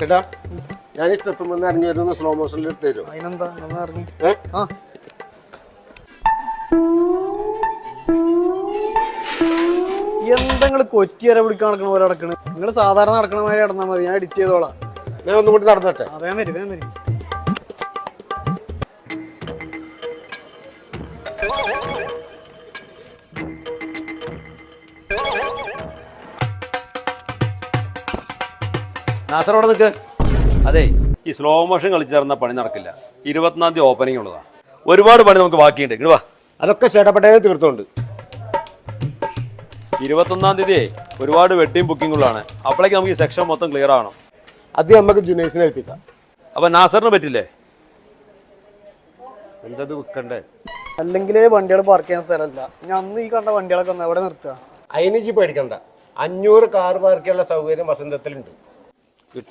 ചേട്ടാ ഞാൻ ഈ സ്റ്റെപ്പ് വന്ന് ഇറങ്ങി വരുന്ന സ്ലോ മോഷനിൽ എടുത്ത് തരും അതിനെന്താ? ഒന്ന് ഇറങ്ങി. ഏ? ആ. കൊറ്റിയര പിടിക്കാൻ നടക്കണ പോലെ നടക്കണ്. നിങ്ങൾ സാധാരണ നടക്കണ മാതിരി നടന്നാൽ മതി ഞാൻ എഡിറ്റ് ചെയ്തോളാം. ഞാൻ ഒന്നും കൂടി നടന്നോട്ടെ? ആ വേഗം വരും വേഗം വരും. നാസറോടെ നിൽക്ക് അതെ. ഈ സ്ലോ മോഷൻ കളിച്ചു ചേർന്ന പണി നടക്കില്ല. ഇരുപത്തിനാം തീയതി ഓപ്പണിംഗ് ഉള്ളതാ. ഒരുപാട് പണി നമുക്ക് ബാക്കിയുണ്ട്. ഇങ്ങട് വാ. അതൊക്കെ ചേട്ടപ്പെട്ടേ തീർത്തോണ്ട്. ഇരുപത്തൊന്നാം തീയതി ഒരുപാട് വെട്ടിയും ബുക്കിങ്ങുള്ളതാണ് അപ്പോഴേക്ക് നമുക്ക് ഈ സെക്ഷൻ മൊത്തം ക്ലിയർ ആവണം. അത് നമുക്ക് ജുനൈസിനെ ഏൽപ്പിക്കാം. അപ്പൊ നാസറിന് പറ്റില്ലേ? എന്തത് വിൽക്കണ്ടേ അല്ലെങ്കിൽ വണ്ടികൾ പാർക്ക് ചെയ്യാൻ സ്ഥലമല്ല. ഞാൻ അന്ന് ഈ കണ്ട വണ്ടികളൊക്കെ ഒന്ന് എവിടെ നിർത്തുക? അതിന് ജി പേടിക്കണ്ട. അഞ്ഞൂറ് കാർ പാർക്കുള്ള സൗകര്യം വസന്തത്തിലുണ്ട്. good.